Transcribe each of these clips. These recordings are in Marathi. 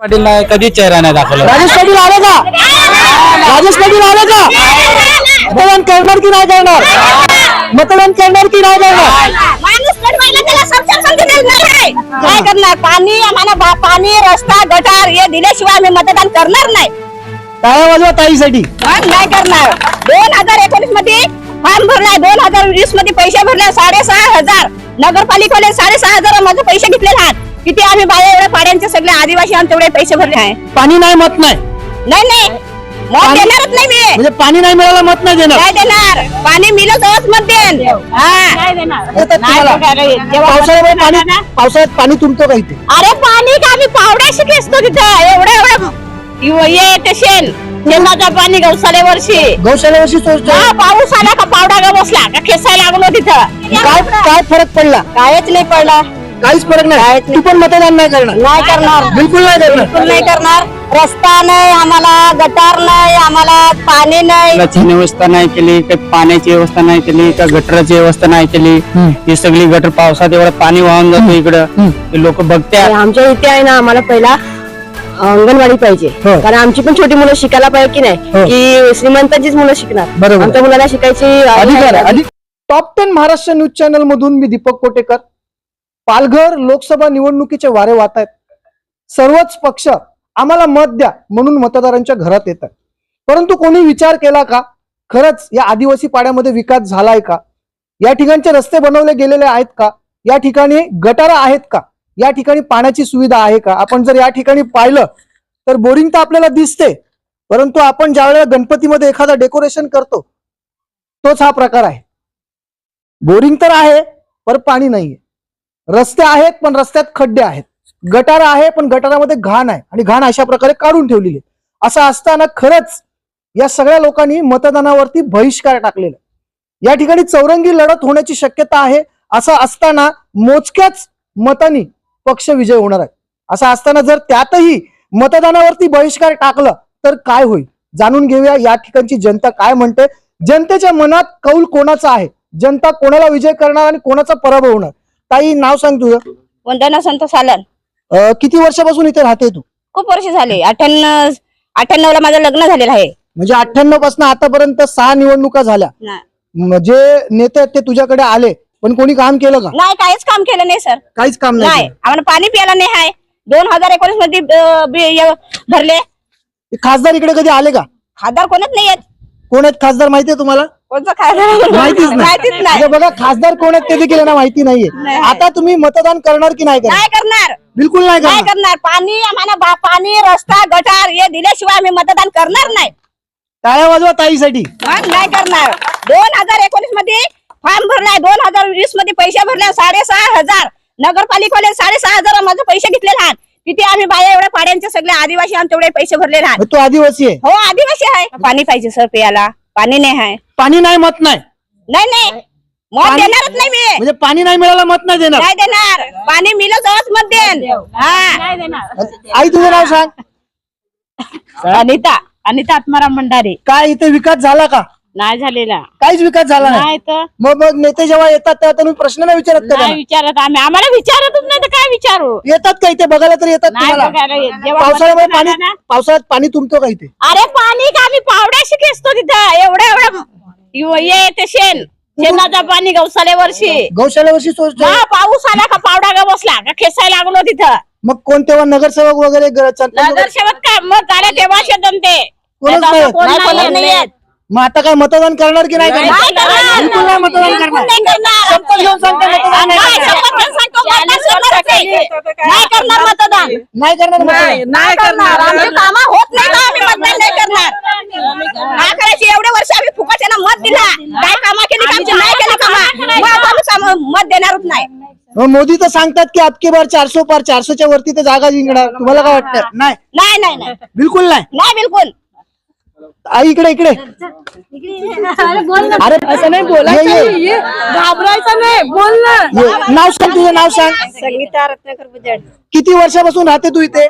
पाटील नाही कधीच चेहरा नाही दाखवला. राजेश पाटील आले का? राजेश पाटील आले का? मतदान करणार की नाही करणार? मतदान करणार की नाही करणार? काय करणार? पाणी आम्हाला बा- पाणी रस्ता गटार हे दिल्याशिवाय आम्ही मतदान करणार नाही. टाळ्या वाजवा ताईसाठी? पण नाही करणार? दोन हजार एकोणीसमध्ये फॉर्म भरलाय दोन हजार वीसमध्ये पैसे भरले साडेसहा हजार. नगरपालिकेने साडेसहा हजार माझे पैसे घेतलेले आहेत. किती आम्ही बाया एवढे पाड्यांचे सगळे आदिवासी आम्ही तेवढे पैसे भरले आहे? पाणी नाही मत नाही. नाही नाही. मत पाणी- देणारच नाही मी. म्हणजे पाणी नाही मिळालं मत नाही देणार. काय देणार. पाणी मिळलं तरच मत देन हा. येतात तुम्हाला? पावसाळ्यामध्ये पाणी पावसाळ्यात पाणी तुंबतो का इथे अरे पाणी का आम्ही पावड्याशी खेचतो तिथं? एवढं एवढं इव- ये ते शेण. शेणाचं पाणी गवसाले वर्षी. सोच हा पाऊस आला का पावडा ग बसला का खेचायला लागलो तिथं? काय काय फरक पडला? कायच नाही पडला. काहीच फरक नाही. तू पण मतदान नाही करणार. नाही करणार. बिलकुल नाही करणार. बिलकुल नाही करणार. रस्ता नाही आम्हाला गटार नाही आम्हाला पाणी नाही. नळाची व्यवस्था नाही केली काही पाण्याची व्यवस्था नाही केली का गटराची व्यवस्था नाही केली? ही सगळी गटर पावसात एवढं पाणी वाहून जातं इकडं. लोक बघत्या. आमच्या इथे आहे ना आम्हाला पहिला अंगणवाडी पाहिजे. हो. कारण आमची पण छोटी मुलं शिकायला पाहिजे की हो. नाही की श्रीमंतांचीच मुलं शिकणार. बरोबर. आमच्या मुलांना शिकायची अधिकार आहे. अधिक top ten Maharashtra news channel मधून मी दीपक कोटेकर. पालघर लोकसभा निवडणुकीचे वारे वाहत आहेत. सर्वच पक्ष आम्हाला मत द्या म्हणून मतदारांच्या घरात येतात परंतु कोणी विचार केला का? खरंच या आदिवासी पाड्यामध्ये विकास झालाय का? या ठिकाणचे रस्ते बनवले गेलेले आहेत का? या ठिकाणी गटारा आहेत का? या ठिकाणी पाण्याची सुविधा आहे का? आपण जर या ठिकाणी पाहिलं तर बोरिंग तर आपल्याला दिसते. परंतु आपण ज्यावेळेला गणपतीमध्ये एखादा डेकोरेशन करतो तोच हा प्रकार आहे. बोरिंग तर आहे पर पाणी नाहीये. रस्ते आहेत पण रस्त्यात खड्डे आहेत. गटार आहे पण गटारामध्ये घाण आहे. आणि घाण अशा प्रकारे काढून ठेवलेली आहे. असं असताना खरंच या सगळ्या लोकांनी मतदानावरती बहिष्कार टाकलेला या ठिकाणी चौरंगी लढत होण्याची शक्यता आहे. असं असताना मोजक्याच मतांनी पक्ष विजय होणार आहे. असं असताना जर त्यातही मतदानावरती बहिष्कार टाकलं तर काय होईल? जाणून घेऊया या ठिकाणची जनता काय म्हणते. जनतेच्या मनात कौल कोणाचा आहे? जनता कोणाला विजय करणार आणि कोणाचा पराभव होणार? ताई नाव सांग तुझं. वंदना संत सालन. अं, किती वर्षापासून इथे राहते तू? खूप वर्ष झाले. अठ्ठ्याण्णव अठ्ठ्याण्णव ला माझं लग्न झालेलं आहे. म्हणजे अठ्ठ्याण्णवपासून आतापर्यंत सहा निवडणुका झाल्या. म, जे नेते आहेत ते तुझ्याकडे आले पण कोणी काम केलं का? नाही, काहीच काम केलं नाही सर. काहीच काम नाही नाही. आम्हाला पाणी प्यायला नाही आहे. दोन हजार एकोणीसमध्ये अं, बी- य- भरले. ते खासदार इकडे कधी आले का? खासदार कोणच नाही आहेत. कोण आहेत खासदार माहितीये तुम्हाला? कोणचं खासदार माहितीच नाही. माहितीच नाही. म्हणजे बघा खासदार कोण आहेत ते देखील यांना माहिती नाहीये. आता तुम्ही मतदान करणार की नाही करणार? नाही करणार. बिलकुल नाही नाही करणार. करणार पाणी आम्हाला बा- पाणी रस्ता गटार हे दिल्याशिवाय आम्ही मतदान करणार नाही. टाळ्या वाजवा ताईसाठी. पण नाही करणार. दोन हजार एकोणीसमध्ये फॉर्म भरलाय. दोन हजार वीसमध्ये पैसे भरले. साडेसहा हजार. नगरपालिकेने साडेसहा हजार माझे पैसे घेतलेले आहेत. किती आम्ही बाया एवढ्या पाड्यांचे सगळे आदिवासी आम्ही तेवढे पैसे भरलेले आहेत. तो आदिवासी आहे. हो आदिवासी आहे. पाणी पाहिजे सर प्यायला. पाणी नाही आहे पाणी नाही मत नाही. नाही नाही. मत पाणी- देणारच नाही मी. म्हणजे पाणी नाही मिळालं मत नाही देणार. नाही देणार. पाणी मिळलं तरच मत देन हा. आई तुझं नाव सांग. अनिता. अनिता आत्माराम भंडारे. काय इथे विकास झाला का? नाही झालेला. काहीच विकास झाला नाही. नाही तर? मग मग नेते जेव्हा येतात तेव्हा तुम्ही प्रश्न नाही विचारत का नाही त्यांना? विचारत. आम्ही आम्हाला विचारतच काय विचारू? येतात का इथे? बघायला तर येतात नाही तुम्हाला. बघायला येत. जेव्हा पावसाळ्यामध्ये मतदान पाणी ना, पावसाळ्यात पाणी तुंबतो का इथे? अरे पाणी का आम्ही पावड्याशी खेचतो तिथं? एवढं एवढं. इव- ये ते शेण. शेणाचं पाणी गवसाले वर्षी. सोच हा पाऊस आला का पावडा ग बसला का खेचायला लागलो तिथं? मग कोण तेव्हा नगरसेवक वगैरे ग- सरपंच वगैरे- नगरसेवक काय? मग झालं तेव्हा शेतन ते. कोणच नाही तर नाही. कोण नाही, येत. मग आता काय मतदान करणार की नाही नाही करणार. बिलकुल नाही मतदान बिलकुल करणार. नाही करणार. शपथ घेऊन सांगते मतदान नाही नाही, करणार. शपथ घेऊन सांगतो, मतदान करणारच नाही. नाही करणार मतदान. नाही करणार मतदान. नाही करणार. आमचे काम होत नाही का आम्ही मतदान नाही करणार. काय करायची एवढे वर्ष आम्ही मत दिला. काय कामा केली का आमची? नाही केली कामा. मग आता आम्ही कामं- मत देणारच नाही. मग मोदी तर सांगतात की आपके बार चारशो पार चारशोच्या वरती तर जागा जिंकणार. तुम्हाला काय वाटतं? नाही नाही नाही नाही. बिलकुल नाही. नाही बिलकुल. आई इकडे इकडे. अरे असं नाही बोलायचं घाबरायचं नाही बोल ना. नाव सांग तुझं नाव सांग. संगीता रत्नाकर बुजड. किती वर्षापासून राहते तू इथे?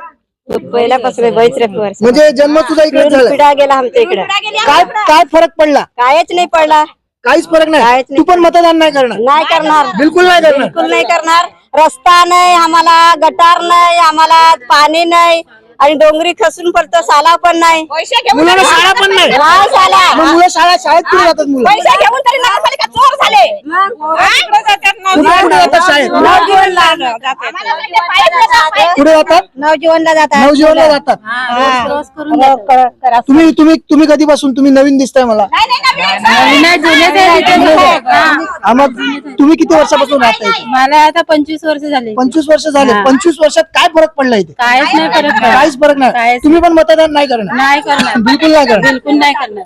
पहिल्यापासून वर्ष म्हणजे जन्म तुझा इकडे झाला पिढा गेला आमच्या इकडे. काय काय फरक पडला? कायच नाही पडला. काहीच फरक नाही. काहीच नाही. तू पण मतदान नाही करणार. नाही करणार. बिलकुल नाही करणार. बिलकुल नाही करणार. रस्ता नाही आम्हाला गटार नाही आम्हाला पाणी नाही. आणि डोंगरी खसून पडतो साला पण नाही. पैसे घेऊन मुलांना शाळा पण नाही. नाही साला मग मुलं शाळा शाळेत कुठे जातात मुलं? पैसे घेऊन तरी नगरपालिका चोर झाले? कुठे कुठे जातात शाळेत? कुठे जातात? नवजीवनला जातात. नवजीवनला जातात. तुम्ही तुम्ही तुम्ही कधीपासून तुम्ही नवीन दिसताय मला? मग तुम्ही किती वर्षापासून राहताय इथे? मला आता पंचवीस वर्ष झाले. पंचवीस वर्ष झाले. पंचवीस वर्षात काय फरक पडला इथे? काहीच नाही फरक पडत. काहीच फरक नाही. काहीच तुम्ही पण मतदान नाही करणार. नाही करणार. बिलकुल नाही करणार. बिलकुल नाही करणार.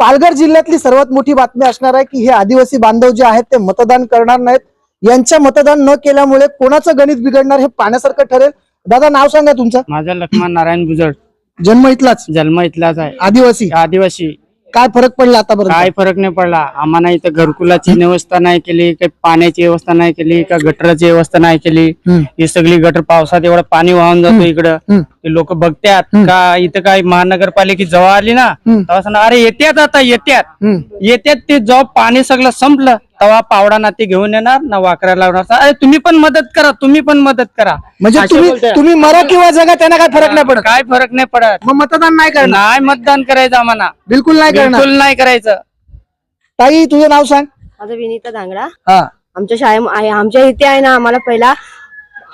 पालघर जिल्ह्यातली सर्वात मोठी बातमी असणार आहे की हे आदिवासी बांधव जे आहेत ते मतदान करणार नाहीत. यांच्या मतदान न केल्यामुळे कोणाचं गणित बिघडणार हे पाहण्यासारखं ठरेल. दादा नाव सांगा तुमचं. माझा लक्ष्मण नारायण गुजर जन्म इथलाच. जन्म इथलाच आहे. आदिवासी. आदिवासी. काय फरक पडला आतापर्यंत? काय फरक नाही पडला. आम्हाला इथं घरकुलाची व्यवस्था नाही केली काही पाण्याची व्यवस्था नाही केली का गटराची व्यवस्था नाही केली. ही सगळी गटर पावसात एवढं पाणी वाहून जातो इकडं. लोक बघतात का इथं काय महानगरपालिका जवळ आली ना. तेव्हा सांगणार, अरे येत्यात आता येत्यात. येत्यात ते जेव्हा पाणी सगळं संपलं. तेव्हा पावडा नाती घेऊन येणार ना वाकरा लावणार. अरे तुम्ही पण मदत करा तुम्ही पण मदत करा. म्हणजे असे तुम्ही मरा किंवा जगा त्यांना काय फरक नाही पडत? काय फरक नाही पडत. मग मतदान नाही करणार. नाही मतदान करायचं आम्हाला. बिलकुल नाही करणार. बिलकुल नाही करायचं. ताई तुझं नाव सांग. माझं विनीता धांगडा हा. आमच्या शाळे आहे आमच्या इथे आहे ना आम्हाला पहिला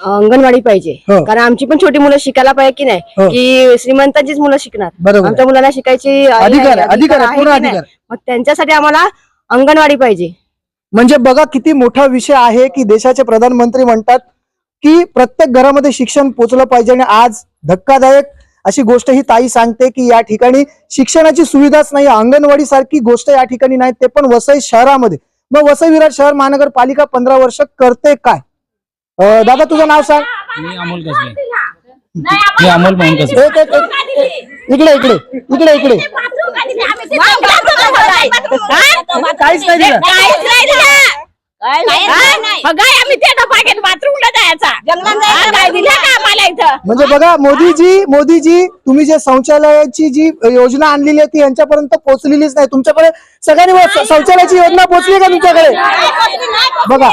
अंगणवाडी पाहिजे. हो. कारण आमची पण छोटी मुलं शिकायला पाहिजे की नाही? हो. की श्रीमंतांचीच मुलं शिकणार. बरोबर. आमच्या मुलांना शिकायची अधिकार आहे, अधिकार आहे, आहे पूर्ण की नाही? अधिकार. मग त्यांच्यासाठी आम्हाला अंगणवाडी पाहिजे. म्हणजे बघा किती मोठा विषय आहे की देशाचे प्रधानमंत्री म्हणतात की प्रत्येक घरामध्ये शिक्षण पोचलं पाहिजे आणि आज धक्कादायक अशी गोष्ट ही ताई सांगते की या ठिकाणी शिक्षणाची सुविधाच नाही अंगणवाडी सारखी गोष्ट या ठिकाणी नाही ते पण वसई शहरामध्ये. मग वसई विराट शहर महानगरपालिका पंधरा वर्ष करते काय? दादा तुझं नाव सांग. मी अमोल कसबे अमोल मोहन कसबे इकडे इकडे इकडे इकडे. काहीच नाही दिलं. आम्ही ते डबागेत बाथरूमला जायचा. काय दिलं का आम्हाला इथं? म्हणजे बघा मोदीजी मोदीजी तुम्ही जे शौचालयाची जी योजना आणलेली आहे ती यांच्यापर्यंत पोहोचलेलीच नाही. तुमच्याकडे सगळ्यांनी शौचालयाची योजना पोहोचली का तुमच्याकडे? बघा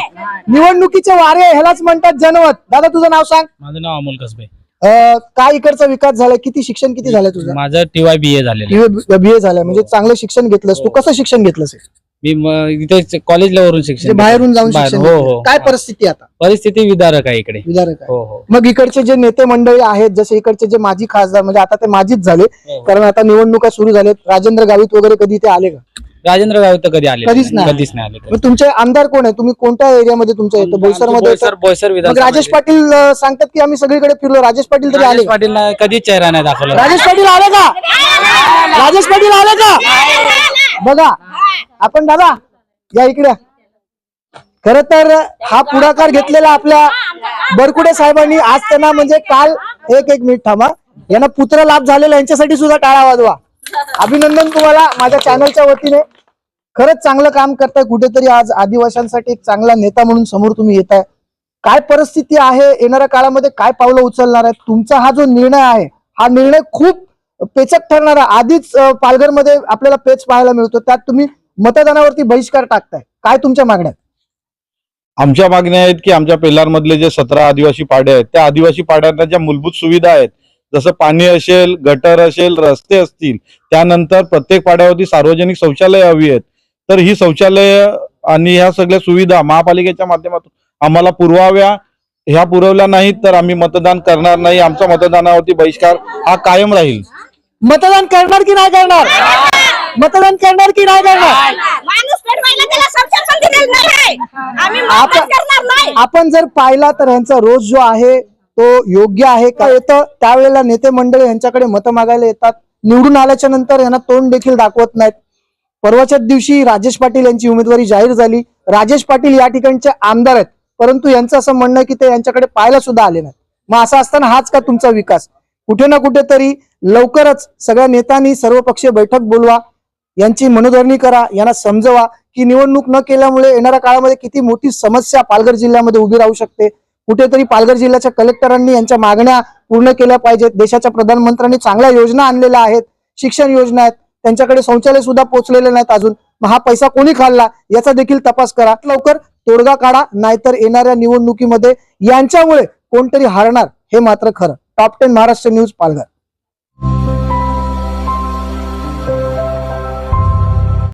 निवडणुकीचे वारे ह्यालाच म्हणतात जनमत दादा तुझं नाव सांग. माझं नाव अमोल कसबे. अं, काय इकडचा विकास झालाय? किती शिक्षण किती झालंय तुझं? माझं टीवाय बी ए झालेलं बीए झालंय. म्हणजे चांगलं शिक्षण घेतलंस. तू कसं शिक्षण घेतलंस हे? मी म- इथे कॉलेजला वरून म्हणजे शिक्षण बाहेरून जाऊन बाहेर- शिक्षण हो घेतलं. हो. काय परिस्थिती आता? परिस्थिती विदारक आहे इकडे. विचारक आहे. हो हो. मग इकडचे जे नेते मंडळी आहेत जसे इकडचे जे माजी खासदार म्हणजे आता ते माजीच झाले. हो. कारण आता निवडणुका सुरू झाल्यात राजेंद्र गावित वगैरे कधी ते आले का? राजेंद्र गाव तर कधी आले कधीच नाही. कधीच नाही आले मग तुमचे आमदार कोण आहे? तुम्ही कोणत्या एरियामध्ये तुमचं येतं बोईसरमध्ये बोईसर बोईसर मग विधानसभा राजेश पाटील अं, सांगतात की आम्ही सगळीकडे फिरलो. राजेश पाटील तरी आले. राजेश का? पाटीलला कधीच चेहरा नाही दाखवला. राजेश पाटील आले का? राजेश पाटील आले का? बघा आपण दादा या इकडे. खर तर हा पुढाकार घेतलेला आपल्या बरकुडे साहेबांनी आज त्यांना म्हणजे काल एक एक मिनिट थांबा. यांना पुत्र लाभ झालेला यांच्यासाठी सुद्धा टाळा वाजवा. अभिनंदन तुम्हाला माझ्या चॅनलच्या वतीने. खरंच चांगलं काम करताय. कुठेतरी आज आदिवासींसाठी एक चांगला नेता म्हणून समोर तुम्ही येत आहे काय परिस्थिती आहे? येणाऱ्या काळामध्ये काय पावलं उचलणार आहे तुमचा हा जो निर्णय आहे हा निर्णय खूप पेचक ठरणारा. आधीच पालघरमध्ये आपल्याला पेच पाहायला मिळतो. त्यात तुम्ही मतदानावरती बहिष्कार टाकताय. काय तुमच्या मागण्या आमच्या मागण्या आहेत की आमच्या पेलारमधले जे सतरा आदिवासी पाडे आहेत त्या आदिवासी पाड्यांना ज्या मूलभूत सुविधा आहेत जसं पाणी असेल गटर असेल रस्ते असतील त्यानंतर प्रत्येक पाड्यावरती सार्वजनिक शौचालय हवी आहेत. तर ही शौचालय आणि ह्या सगळ्या सुविधा महापालिकेच्या माध्यमातून आम्हाला पुरवाव्या. ह्या पुरवल्या नाहीत तर आम्ही मतदान करणार नाही. आमचा मतदानावरती बहिष्कार हा कायम राहील. मतदान करणार की नाही करणार? मतदान करणार की नाही करणार? माणूस पेटवायला त्याला संसार संधी देणार नाही. आम्ही आपण- मतदान करणार नाही. आपण जर पाहिला तर यांचा रोज जो आहे तो योग्य आहे का येतं? त्यावेळेला नेते मंडळी यांच्याकडे मतं मागायला येतात. निवडून आल्याच्यानंतर यांना तोंड देखील दाखवत नाहीत. परवाच्याच दिवशी राजेश पाटील यांची उमेदवारी जाहीर झाली. राजेश पाटील या ठिकाणचे आमदार आहेत. परंतु यांचं असं म्हणणं आहे की ते यांच्याकडे पाहायला सुद्धा आले नाहीत. मग असं असताना हाच का तुमचा विकास? कुठे ना कुठेतरी लवकरच सगळ्या नेत्यांनी सर्वपक्षीय बैठक बोलवा. यांची मनोधरणी करा. यांना समजवा की निवडणूक न केल्यामुळे येणाऱ्या काळामध्ये किती मोठी समस्या पालघर जिल्ह्यामध्ये उभी राहू शकते. कुठेतरी पालघर जिल्ह्याच्या कलेक्टरांनी यांच्या मागण्या पूर्ण केल्या पाहिजेत. देशाच्या प्रधानमंत्र्यांनी चांगल्या योजना आणलेल्या आहेत. शिक्षण योजना आहेत. त्यांच्याकडे शौचालय सुद्धा पोहोचलेले नाहीत अजून. मग हा पैसा कोणी खाल्ला? याचा देखील तपास करा. लवकर तोडगा काढा नाहीतर येणाऱ्या निवडणुकीमध्ये यांच्यामुळे कोणतरी हारणार हे मात्र खरं. Top ten Maharashtra news Palghar.